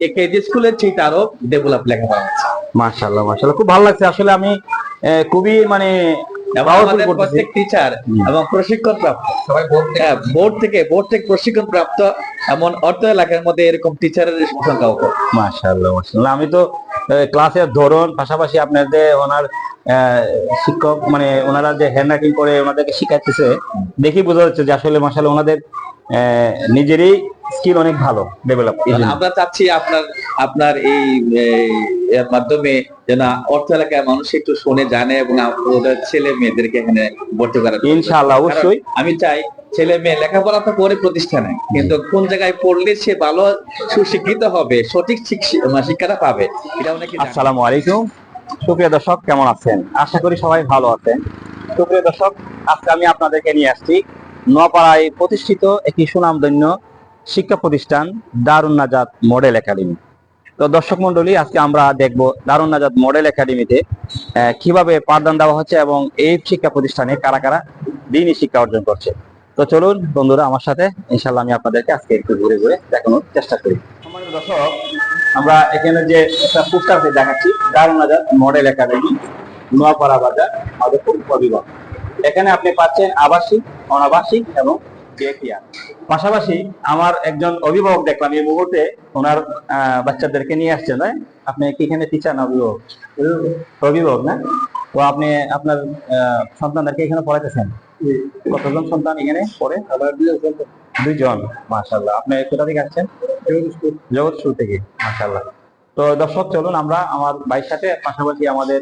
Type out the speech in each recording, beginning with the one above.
স্কুলের চেয়ে আরও ডেভেলপ লেখাপড়া হচ্ছে মাশাআল্লাহ মাশাআল্লাহ। খুব ভালো লাগছে। আসলে আমি আহ, খুবই মানে। প্রত্যেক টিচার এবং প্রশিক্ষণ প্রাপ্ত বোর্ড থেকে বোর্ড থেকে প্রশিক্ষণ প্রাপ্ত এমন অর্থ এলাকার মধ্যে এরকম টিচারের সংখ্যাও কম। মাশাআল্লাহ মাশাআল্লাহ। আমি তো ক্লাসের ধরন পাশাপাশি আপনার যে ওনার শিক্ষক মানে ওনারা যে হ্যান্ড রাইটিং করে ওনাদেরকে শিখাচ্ছে দেখি বোঝা যাচ্ছে যে আসলে মাসাল ওনাদের নিজেরই স্কিল অনেক ভালো ডেভেলপ আমরা চাচ্ছি আপনার আপনার এই মাধ্যমে যেন অর্থ এলাকার মানুষ একটু শুনে জানে এবং ওদের ছেলে মেয়েদেরকে এখানে ভর্তি করার ইনশাআল্লাহ অবশ্যই। আমি চাই ছেলে মেয়ে লেখাপড়া তো করে প্রতিষ্ঠানে, কিন্তু কোন জায়গায় পড়লে সে ভালো সুশিক্ষিত হবে, সঠিক মানে শিক্ষাটা পাবে, এটা আসসালামু আলাইকুম। সুপ্রিয় দর্শক, কেমন আছেন? আশা করি সবাই ভালো আছেন। সুপ্রিয় দর্শক, আজকে আমি আপনাদেরকে নিয়ে আসছি নোয়াপাড়ায় প্রতিষ্ঠিত একটি সুনামধন্য শিক্ষা প্রতিষ্ঠান দারুণ নাজাত মডেল একাডেমি। তো দর্শক মন্ডলী আজকে আমরা দেখব দারুণ নাজাত মডেল একাডেমিতে কীভাবে পাঠদান দেওয়া হচ্ছে এবং এই শিক্ষা প্রতিষ্ঠানে কারা কারা দিনই শিক্ষা অর্জন করছে। তো চলুন বন্ধুরা, আমার সাথে ইনশাল্লাহ আমি আপনাদেরকে আজকে একটু ঘুরে ঘুরে দেখানোর চেষ্টা করি। দর্শক, আমরা এখানে যে একটা পোস্টার দেখাচ্ছি দারুনাজার মডেল একাডেমি, নোয়াপাড়া বাজার, মাধবপুর অভিভাবক এখানে আপনি পাচ্ছেন আবাসিক, অনাবাসিক এবং ডেকেয়ার পাশাপাশি আমার একজন অভিভাবক দেখলাম, এই মুহূর্তে ওনার বাচ্চাদেরকে নিয়ে আসছেন তাই আপনি কি এখানে টিচার না অভিভাবক? অভিভাবক না? তো আপনি আপনার সন্তানদেরকে এখানে পড়াইতেছেন। কতজন সন্তান এখানে পড়ে? আমার দুইজন। মাশাল্লাহ আপনি কোথা থেকে আসছেন? জগৎসুর থেকে মাশাল্লাহ তো দর্শক চলুন আমরা আমার ভাইয়ের সাথে পাশাপাশি আমাদের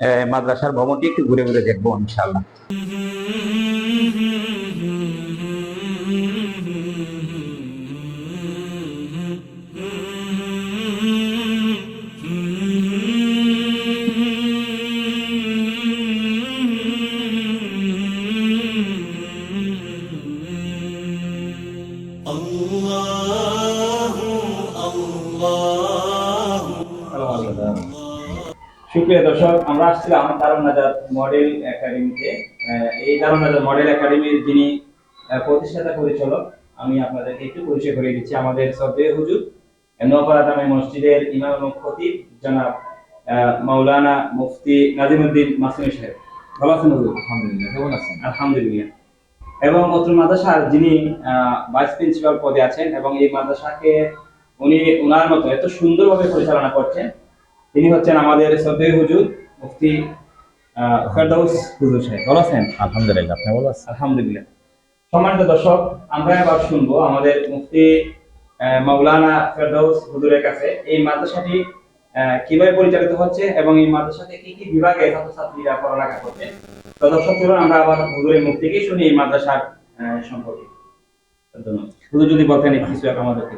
আহ, মাদ্রাসার ভবনটি একটু ঘুরে ঘুরে দেখব ইনশাল্লাহ দর্শক আমরা আসছিলাম দারুণ নাজাদ মডেল একাডেমিতে এই দারুণ নাজাদ মডেল একাডেমির যিনি প্রতিষ্ঠাতা পরিচালক আমি আপনাদেরকে একটু পরিচয় করে দিচ্ছি। আমাদের সদ্দেহ হুজুর নোয়াপাড়া দামে মসজিদের ইমাম এবং খতিব জনাব মাওলানা মুফতি নাজিমুদ্দিন মাসুমি সাহেব। ভালো আছেন হুজুর? আলহামদুলিল্লাহ কেমন আছেন? আলহামদুলিল্লাহ। এবং অত্র মাদ্রাসার যিনি ভাইস প্রিন্সিপাল পদে আছেন এবং এই মাদ্রাসাকে উনি ওনার মতো এত সুন্দরভাবে পরিচালনা করছেন তিনি হচ্ছেন আমাদের শ্রদ্ধেয় হুজুর মুফতি ফেরদৌস হুজুর সাহেব। ভালো আছেন? আলহামদুলিল্লাহ আপনি ভালো আছেন? আলহামদুলিল্লাহ। সম্মানিত দর্শক আমরা এবার শুনব আমাদের মুফতি মাওলানা ফেরদৌস হুজুরের কাছে এই মাদ্রাসাটি কীভাবে পরিচালিত হচ্ছে এবং এই মাদ্রাসাতে কি কি বিভাগে ছাত্রছাত্রীরা পড়ালেখা করছে তো দর্শক চলুন আমরা আবার হুজুরের মুখ থেকেই শুনি এই মাদ্রাসার সম্পর্কে। হুজুর যদি বলতেন কিছু আমাদেরকে।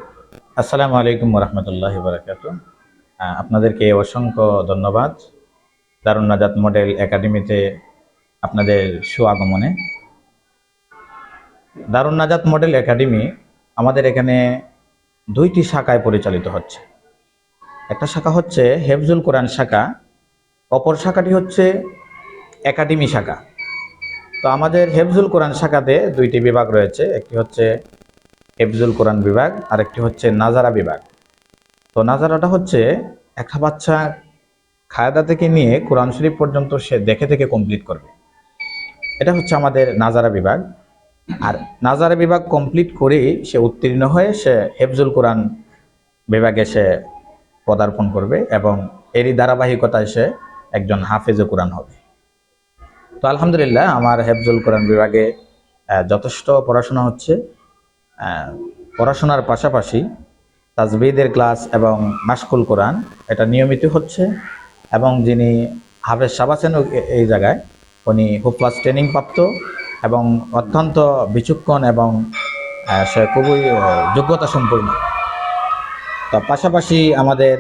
আসসালামু আলাইকুম রহমতুল্লাহ বারাকাত আপনাদেরকে অসংখ্য ধন্যবাদ। দারুণ নাজাত মডেল একাডেমিতে আপনাদের সুআগমনে দারুণ নাজাত মডেল একাডেমি আমাদের এখানে দুইটি শাখায় পরিচালিত হচ্ছে। একটা শাখা হচ্ছে হেফজুল কোরআন শাখা, অপর শাখাটি হচ্ছে একাডেমি শাখা। তো আমাদের হেফজুল কোরআন শাখাতে দুইটি বিভাগ রয়েছে, একটি হচ্ছে হেফজুল কোরআন বিভাগ আর একটি হচ্ছে নাজারা বিভাগ। তো নাজারাটা হচ্ছে একটা বাচ্চা খায়দা থেকে নিয়ে কোরআন শরীফ পর্যন্ত সে দেখে থেকে কমপ্লিট করবে। এটা হচ্ছে আমাদের নাজারা বিভাগ। আর নাজারা বিভাগ কমপ্লিট করেই সে উত্তীর্ণ হয়ে সে হেফজুল কোরআন বিভাগে সে পদার্পণ করবে এবং এরই ধারাবাহিকতায় সে একজন হাফেজে কোরআন হবে। তো আলহামদুলিল্লাহ আমার হেফজুল কোরআন বিভাগে যথেষ্ট পড়াশোনা হচ্ছে। পড়াশোনার পাশাপাশি তাজবিদের ক্লাস এবং মাসকুল কোরআন, এটা নিয়মিত হচ্ছে। এবং যিনি হাফেজ সাহ এই জায়গায়, উনি হুপ্লাস ট্রেনিং প্রাপ্ত এবং অত্যন্ত বিচক্ষণ এবং সে খুবই যোগ্যতা সম্পূর্ণ তার পাশাপাশি আমাদের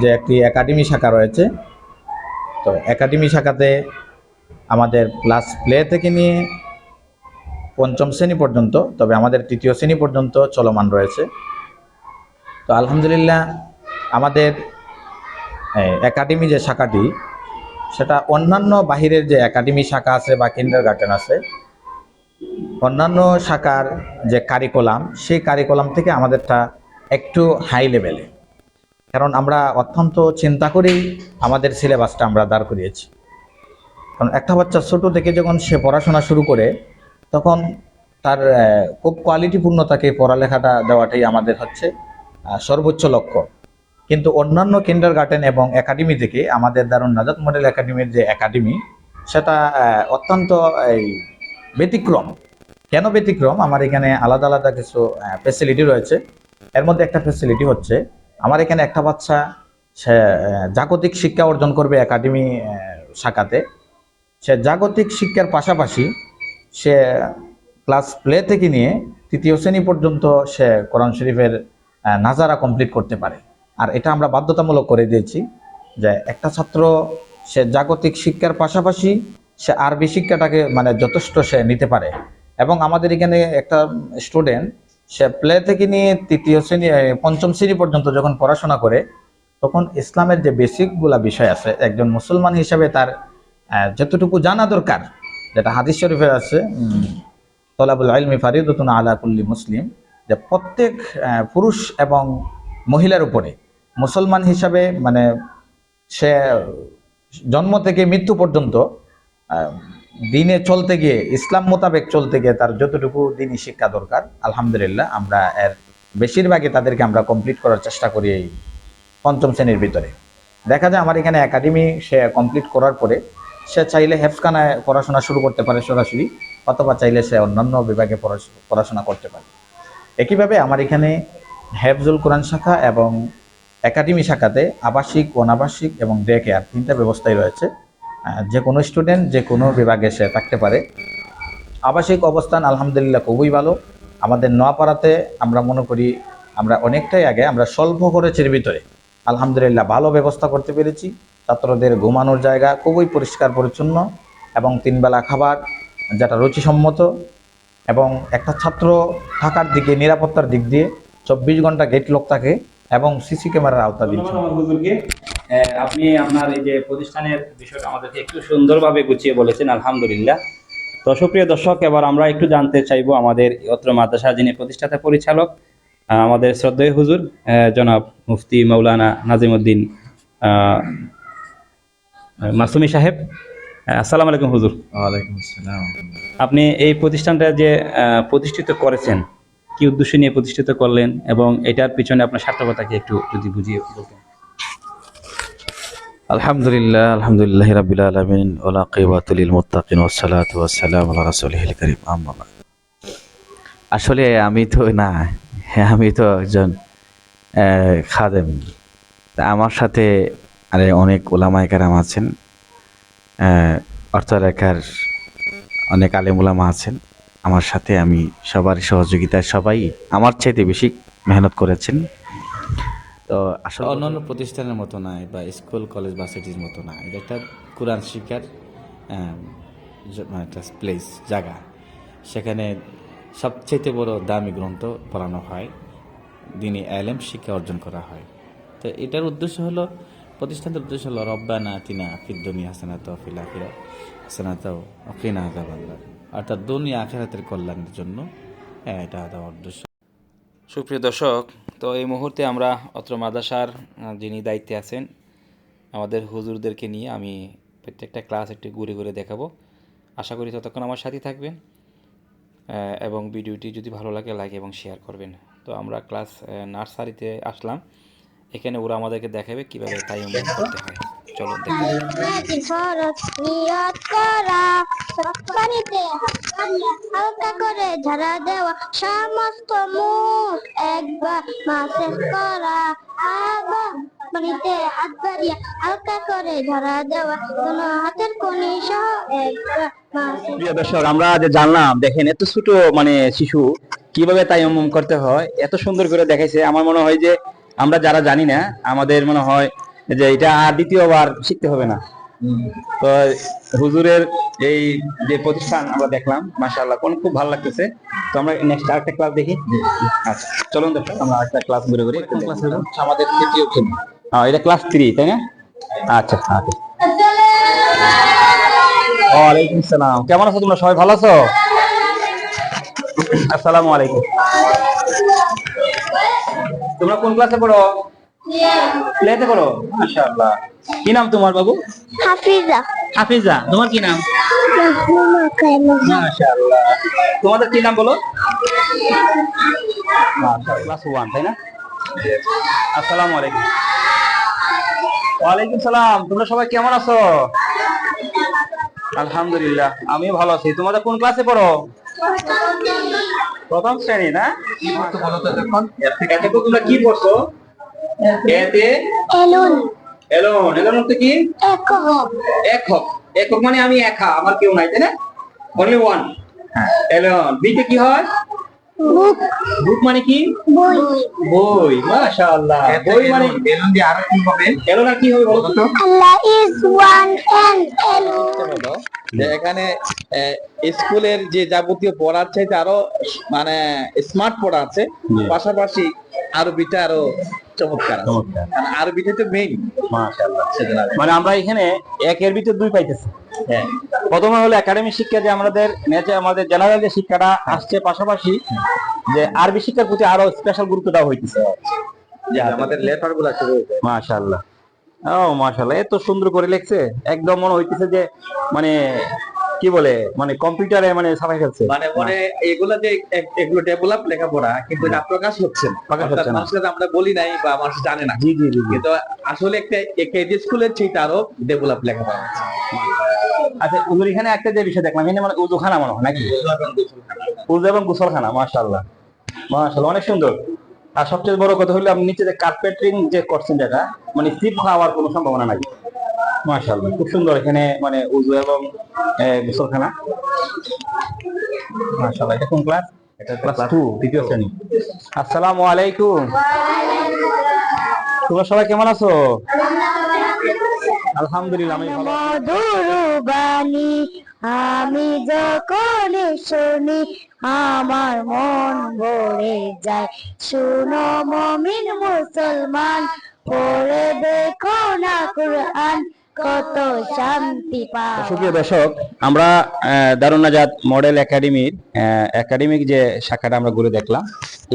যে একটি একাডেমি শাখা রয়েছে, তো একাডেমি শাখাতে আমাদের ক্লাস প্লে থেকে নিয়ে পঞ্চম শ্রেণি পর্যন্ত, তবে আমাদের তৃতীয় শ্রেণি পর্যন্ত চলমান রয়েছে। তো আলহামদুলিল্লাহ আমাদের একাডেমি যে শাখাটি, সেটা অন্যান্য বাহিরের যে একাডেমি শাখা আছে বা কিন্ডার গার্ডেন আছে, অন্যান্য শাখার যে কারিকুলাম সেই কারিকুলাম থেকে আমাদেরটা একটু হাই লেভেলে কারণ আমরা অত্যন্ত চিন্তা করেই আমাদের সিলেবাসটা আমরা দাঁড় করিয়েছি। কারণ একটা বাচ্চা ছোটো থেকে যখন সে পড়াশোনা শুরু করে, তখন তার খুব কোয়ালিটিপূর্ণ তাকে পড়ালেখাটা দেওয়াটাই আমাদের হচ্ছে। সর্বোচ্চ লক্ষ্য। কিন্তু অন্যান্য কিন্ডার গার্ডেন এবং একাডেমি থেকে আমাদের দারুণ নাজাদ মডেল একাডেমির যে একাডেমি সেটা অত্যন্ত এই, ব্যতিক্রম। কেন ব্যতিক্রম? আমার এখানে আলাদা আলাদা কিছু ফেসিলিটি রয়েছে। এর মধ্যে একটা ফেসিলিটি হচ্ছে আমার এখানে একটা বাচ্চা সে জাগতিক শিক্ষা অর্জন করবে একাডেমি শাখাতে। সে জাগতিক শিক্ষার পাশাপাশি সে ক্লাস প্লে থেকে নিয়ে তৃতীয় শ্রেণি পর্যন্ত সে কোরআন শরীফের নাজারা কমপ্লিট করতে পারে। আর এটা আমরা বাধ্যতামূলক করে দিয়েছি যে একটা ছাত্র, সে জাগতিক শিক্ষার পাশাপাশি সে আরবি শিক্ষাটাকে মানে যথেষ্ট সে নিতে পারে। এবং আমাদের এখানে একটা স্টুডেন্ট সে প্লে থেকে নিয়ে তৃতীয় শ্রেণি পঞ্চম শ্রেণি পর্যন্ত যখন পড়াশোনা করে, তখন ইসলামের যে বেসিকগুলা বিষয় আছে, একজন মুসলমান হিসেবে তার যতটুকু জানা দরকার, যেটা হাদিস শরীফে আছে তলাবুল আলমি ফারিদতুন আলা কুল্লি মুসলিম। যে প্রত্যেক পুরুষ এবং মহিলার উপরে, মুসলমান হিসাবে মানে সে জন্ম থেকে মৃত্যু পর্যন্ত দিনে চলতে গিয়ে, ইসলাম মোতাবেক চলতে গিয়ে তার যতটুকু দিনই শিক্ষা দরকার, আলহামদুলিল্লাহ আমরা এর বেশিরভাগই তাদেরকে আমরা কমপ্লিট করার চেষ্টা করি এই পঞ্চম শ্রেণির ভিতরে। দেখা যায় আমার এখানে একাডেমি সে কমপ্লিট করার পরে, সে চাইলে হেফখানায় পড়াশোনা শুরু করতে পারে সরাসরি, অথবা চাইলে সে অন্যান্য বিভাগে পড়াশ- পড়াশোনা করতে পারে। একইভাবে আমার এখানে হেফজুল কোরআন শাখা এবং একাডেমি শাখাতে আবাসিক, অনাবাসিক এবং ডে কেয়ার তিনটা ব্যবস্থাই রয়েছে। যে কোনো স্টুডেন্ট যে কোনো বিভাগে সে থাকতে পারে। আবাসিক অবস্থান আলহামদুলিল্লাহ খুবই ভালো। আমাদের নোয়াপাড়াতে আমরা মনে করি আমরা অনেকটাই আগে, আমরা স্বল্প খরচের ভিতরে। আলহামদুলিল্লাহ ভালো ব্যবস্থা করতে পেরেছি। ছাত্রদের ঘুমানোর জায়গা খুবই পরিষ্কার পরিচ্ছন্ন এবং তিনবেলা খাবার, যেটা রুচিসম্মত এবং একটা ছাত্র থাকার দিকে, নিরাপত্তার দিক দিয়ে চব্বিশ ঘণ্টা গেট লক থাকে এবং সিসি ক্যামেরার আওতা দিচ্ছে আপনি আপনার এই যে প্রতিষ্ঠানের বিষয়টা আমাদেরকে একটু সুন্দরভাবে গুছিয়ে বলেছেন, আলহামদুলিল্লাহ। সুপ্রিয় দর্শক, এবার আমরা একটু জানতে চাইব আমাদের অত্র মাদ্রাসা যিনি প্রতিষ্ঠাতা পরিচালক আমাদের শ্রদ্ধেয় হুজুর জনাব মুফতি মৌলানা নাজিমুদ্দিন মাসুমি সাহেব। আসসালামু আলাইকুম হুজুর। ওয়ালাইকুম আসসালাম। আপনি এই প্রতিষ্ঠানটা যে প্রতিষ্ঠিত করেছেন কি উদ্দেশ্য নিয়ে প্রতিষ্ঠিত করলেন এবং এটার পিছনে আপনার সার্থকতা কি একটু যদি বুঝিয়ে বলতেন। আলহামদুলিল্লাহ আলহামদুলিল্লাহ রাব্বিল আলামিন ওয়া কিবাতুল মুত্তাকিন ওয়াস সালাতু ওয়াস সালামু আলা রাসূলিল কারীম আম্মা বাদ। আসলে আমি তো না হ্যাঁ আমি তো একজন আহ, খাদেম। আমার সাথে আরে অনেক ওলামায়ে কেরাম আছেন অর্থ লেখার অনেক আলেম ওলামা আছেন। আমার সাথে আমি সবার সহযোগিতায় সবাই আমার চাইতে বেশি মেহনত করেছেন। তো আসলে অন্যান্য প্রতিষ্ঠানের মতো নয় বা স্কুল, কলেজ ভার্সিটির মতো না। এটা একটা কোরআন শিক্ষার মানে একটা প্লেস জায়গা। সেখানে সবচেয়ে বড় দামি গ্রন্থ পড়ানো হয়। দিনে এলেম শিক্ষা অর্জন করা হয়। তো এটার উদ্দেশ্য হলো প্রতিষ্ঠানের উদ্দেশ্য হলো রব্বানা তিনা ফির দুনিয়া হাসানাত ফিল আখিরা হাসানাত অকিনা আযাবান্নার। অর্থাৎ দুনিয়া আখিরাতের কল্যাণের জন্য এটা দেওয়ার উদ্দেশ্য। সুপ্রিয় দর্শক তো এই মুহূর্তে আমরা অত্র মাদ্রাসার আহ, যিনি দায়িত্বে আছেন আমাদের হুজুরদেরকে নিয়ে আমি প্রত্যেকটা ক্লাস একটু ঘুরে ঘুরে দেখাবো। আশা করি ততক্ষণ আমার সাথে থাকবেন এবং ভিডিওটি যদি ভালো লাগে লাইক এবং শেয়ার করবেন। তো আমরা ক্লাস নার্সারিতে আসলাম। এখানে ওরা আমাদেরকে দেখাবে কীভাবে তাই করতে হয়। চলো হালকা করে ঝাড়া দেওয়া। সমস্ত মুখ একবার মাসে করা। আবার পানিতে হাত বাড়িয়ে হালকা করে ঝাড়া দেওয়া। কোনো হাতের কোনি সহ একবার প্রিয় দর্শক আমরা যে জানলাম দেখেন এত ছোট মানে শিশু কীভাবে তাইয়াম্মুম করতে হয় এত সুন্দর করে দেখাইছে। আমার মনে হয় যে আমরা যারা জানি না, আমাদের মনে হয় যে এটা আর দ্বিতীয়বার শিখতে হবে না। তো হুজুরের এই যে প্রতিষ্ঠান আমরা দেখলাম, মাশাআল্লাহ, কোন খুব ভালো লাগতেছে। তো আমরা নেক্সট আরেকটা ক্লাস দেখি। আচ্ছা চলুন দর্শক, আমরা আরেকটা ক্লাস ঘুরে ঘুরে একটু আমাদের তৃতীয় শ্রেণি হ্যাঁ এটা ক্লাস থ্রি তাই না? আচ্ছা আচ্ছা। ওয়ালাইকুম সালাম। কেমন আছো তোমরা? সবাই ভালো আছো? আসসালামু আলাইকুম। তোমরা কোন ক্লাসে পড়ো? প্লেতে করো মাশাআল্লাহ। কি নাম তোমার বাবু? হাফিজা। হাফিজা। তোমার কি নাম? মাশাআল্লাহ। তোমাদের কি নাম বলো? ক্লাস ওয়ান তাই না? আসসালামু আলাইকুম। ওয়ালাইকুম সালাম। তোমরা সবাই কেমন আছো? আলহামদুলিল্লাহ আমি ভালো আছি। তোমাদের কোন ক্লাসে পড়ো? প্রথম শ্রেণি না? এতে তোমরা কি পড়ছো? এতে? এলুন। এলন। এলন হচ্ছে কি? একক। একক। একক মানে আমি একা আমার কেউ নাই তাই না? Only one alone. বিতে কি হয়? বুক। বুক মানে কি? বই। বই। মাশাআল্লাহ। বই মানে বেলুন দিয়ে আরও কি হবে। এলন আর কি হবে বলো তো? Allah is one and alone যে এখানে স্কুলের যে যাবতীয় পড়ার চাইতে আরও মানে স্মার্ট পড়া আছে। পাশাপাশি আরবিটা আরও চমৎকার আরবিটা তো মেইন মানে আমরা এখানে একের ভিতরে দুই পাইতেছি। হ্যাঁ। প্রথমে হলো একাডেমি শিক্ষা যে আমাদের নেচে আমাদের জেনারেল যে শিক্ষাটা আসছে পাশাপাশি যে আরবি শিক্ষার প্রতি আরও স্পেশাল গুরুত্ব দেওয়া হইতেছে। যে আমাদের লেটারগুলা শুরু মাশাআল্লাহ। ও মাশাআল্লাহ এত সুন্দর করে লিখছে। একদম মনে হইতেছে যে মানে কি বলে মানে কম্পিউটারে মানে ছাপাই ফেলছে। মানে মনে এগুলা যে এগুলো ডেভেলপ লেখাপড়া কিন্তু এটা প্রকাশ হচ্ছে না। প্রকাশ হচ্ছে না। কাছে আমরা বলি নাই বা মানুষ জানে না। জি জি জি কিন্তু আসলে একটা কেজি স্কুলের চেয়ে আরও ডেভেলপ লেখাপড়া হচ্ছে। আচ্ছা উজুর এখানে একটা যে বিষয় দেখলাম এখানে মানে উজুখানা মনে হয় নাকি? উজু এবং গোসলখানা মাশাআল্লাহ। মাশাআল্লাহ অনেক সুন্দর। আর সবচেয়ে বড় কথা হলো আপনি নিচে যে কার্পেটিং যে করছেন যেটা মানে স্লিপ খাওয়ার কোনো সম্ভাবনা নাই। মাশাআল্লাহ। খুব সুন্দর এখানে মানে উজু এবং গোসলখানা। মাশাআল্লাহ এটা কোন ক্লাস এটা ক্লাস টু দ্বিতীয় শ্রেণি। আসসালামু আলাইকুম। তোমরা সবাই কেমন আছো? আলহামদুলিল্লাহ আমি ভালো আছি। আমি যখন শুনি আমার মন ভরে যায়। শুনো মমিন মুসলমান পড়ে দেখো না কুরআন কত শান্তি পাওয়া। সুপ্রিয় দর্শক আমরা নাজাত মডেল একাডেমির একাডেমিক যে শাখাটা আমরা ঘুরে দেখলাম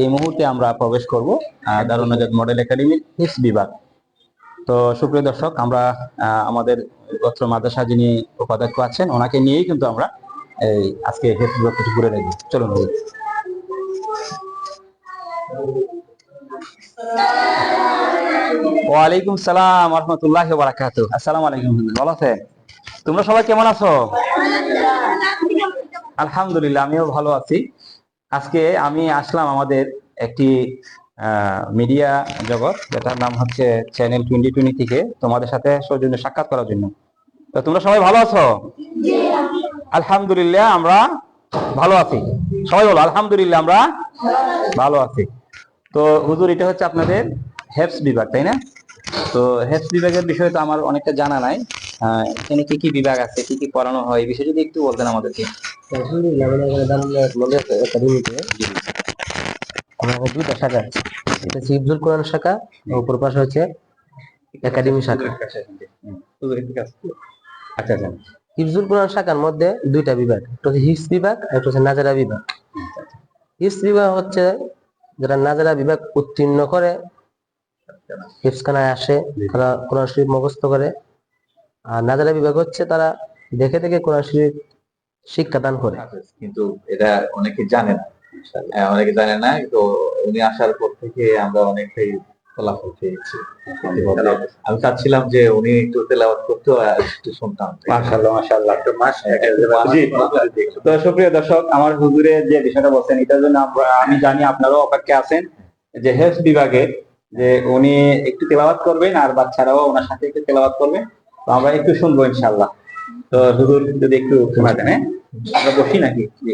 এই মুহূর্তে আমরা প্রবেশ করব নাজাত মডেল একাডেমির হিস বিভাগ। তো সুপ্রিয় দর্শক, আমরা আমাদের পত্র মাদ্রাসা যিনি উপাধ্যক্ষ আছেন, ওনাকে নিয়েই কিন্তু আমরা এই আজকে বিভাগ কিছু ঘুরে দেখব চলুন। ওয়ালাইকুম সালাম রহমতুল্লাহ বারাকাতু আসসালামু আলাইকুম। ভালো আছেন? তোমরা সবাই কেমন আছো? আলহামদুলিল্লাহ, আমিও ভালো আছি। আজকে আমি আসলাম আমাদের একটি মিডিয়া জগৎ যেটার নাম হচ্ছে চ্যানেল টোয়েন্টি টোয়েন্টি থেকে তোমাদের সাথে সৌজন্য সাক্ষাৎ করার জন্য। তো তোমরা সবাই ভালো আছো? আলহামদুলিল্লাহ আমরা ভালো আছি। সবাই বলো আলহামদুলিল্লাহ আমরা ভালো আছি। তো হুজুর এটা হচ্ছে আপনাদের হেপস বিভাগ তাই না? তো হেপস বিভাগের বিষয়ে তো আমার অনেকটা জানা নাই। আহ, এখানে কি কি বিভাগ আছে কি কি পড়ানো হয় এই বিষয়ে যদি একটু বলতেন আমাদেরকে। আমাদের দুইটা শাখা আছে। এটা হচ্ছে ইফজুল কোরআন শাখা অপর পাশে হচ্ছে একাডেমি শাখা। আচ্ছা আচ্ছা। ইফজুল কোরআন শাখার মধ্যে দুইটা বিভাগ একটা হচ্ছে হিফস বিভাগ আর একটা হচ্ছে নাজারা বিভাগ। হিফস বিভাগ হচ্ছে যারা নাজারা বিভাগ উত্তীর্ণ করে হিফসখানায় আসে তারা কোরআন শরীফ মুখস্থ করে। আর নাজারা বিভাগ হচ্ছে তারা দেখে দেখে কোরআন শরীফ শিক্ষাদান করে। কিন্তু এটা অনেকে জানে না। অনেকে জানে না তো উনি আসার পর থেকে আমরা অনেকটাই ফলাফল পেয়েছি। আমি চাচ্ছিলাম যে উনি একটু তেলাওয়াত করতো আর একটু শুনতাম। মাশাআল্লাহ মাশাআল্লাহ। একটা মাস তো সুপ্রিয় দর্শক আমার হুজুরের যে বিষয়টা বলছেন এটার জন্য আমি জানি আপনারাও অপেক্ষা আছেন যে হেলথ বিভাগে যে উনি একটু তেলাওয়াত করবেন আর বাচ্চারাও ওনার সাথে একটু তেলাওয়াত করবেন। তো আমরা একটু শুনব ইনশাআল্লাহ। তো হুজুর যদি একটু শোনা দেন হ্যাঁ? আমরা বসি নাকি? জি।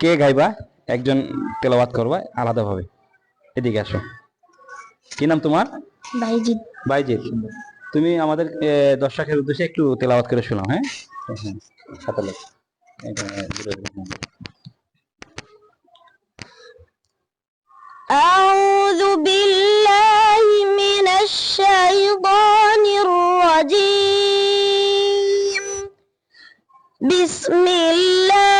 কে গাইবা একজন তেলাওয়াত করবা আলাদাভাবে এদিকে আসো কি নাম তোমার বাইজিৎ বাইজিৎ তুমি আমাদের এ, দর্শকের উদ্দেশ্যে একটু তেলাওয়াত করে শোনাও হ্যাঁ হ্যাঁ সাথে লোক। এখানে দূরে দূরে, হ্যাঁ। أعوذ بالله من الشيطان الرجيم بسم الله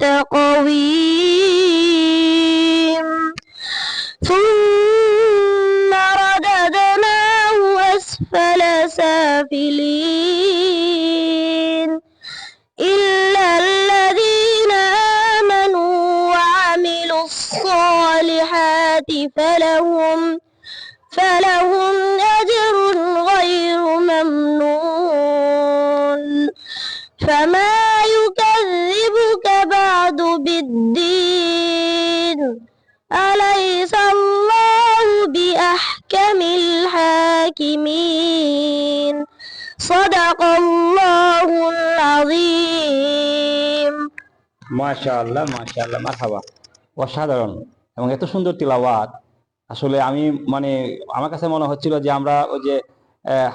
تقويم ثم رددناه أسفل سافلين. إلا الذين آمنوا وعملوا الصالحات فلهم فلهم أجر غير ممنون. فما সাদাকাল্লাহুল আযীম মাশাআল্লাহ মাশাআল্লাহ অসাধারণ এবং এত সুন্দর তিলাওয়াত। আসলে আমি মানে আমার কাছে মনে হচ্ছিল যে আমরা ওই যে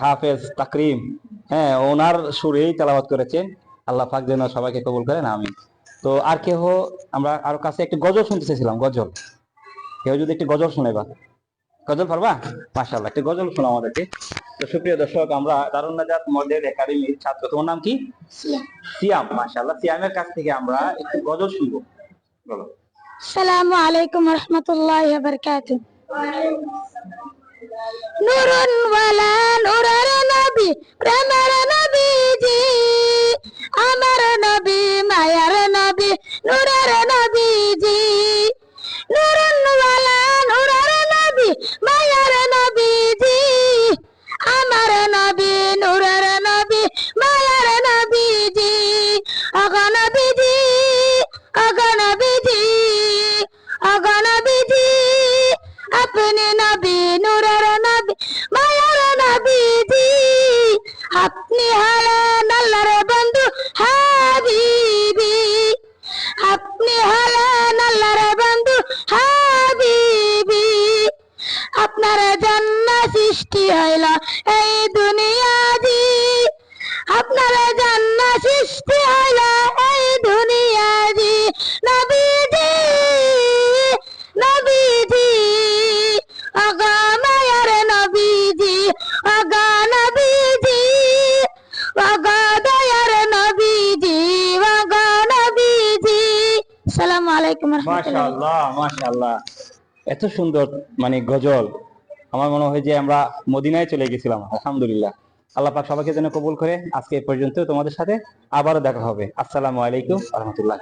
হাফেজ তাকরিম হ্যাঁ ওনার সুরেই তেলাওয়াত করেছেন। আল্লাহ পাক যেন সবাইকে কবুল করেন আমি তো আর কেহ, আমরা আর কাছে একটি গজল শুনতে চেয়েছিলাম, গজল। কেউ যদি একটি গজল শুনে বা। গজল পারবা মাশাআল্লাহ একটু গজল শোনা আমাদেরকে। তো সুপ্রিয় দর্শক আমরা দারুণনাজাত মডেল একাডেমির ছাত্র তোমার নাম কি? সিয়াম। মাশাল্লাহ সিয়ামের কাছ থেকে আমরা একটু গজল শুনব। বলো। আসসালামু আলাইকুম রাহমাতুল্লাহি ওয়া বারাকাতু নুরুন ওয়ালা নবী প্রেমের নবীজি আমার নবী মায়ার নবী নুরার নবীজি। সৃষ্টি হইল এই নবীজি নবীজি, আগা মায়ার নবীজি, আগা নবীজি, আগা দয়ার নবীজি, আগা নবীজি। আসসালামু আলাইকুম মাশাআল্লাহ মাশাআল্লাহ। এত সুন্দর মানে গজল। আমার মনে হয় যে আমরা মদিনায় চলে গেছিলাম, আলহামদুলিল্লাহ। আল্লাহ পাক সবাইকে যেন কবুল করে। আজকে এই পর্যন্ত তোমাদের সাথে। আবারও দেখা হবে। আসসালামু আলাইকুম রহমতুল্লাহ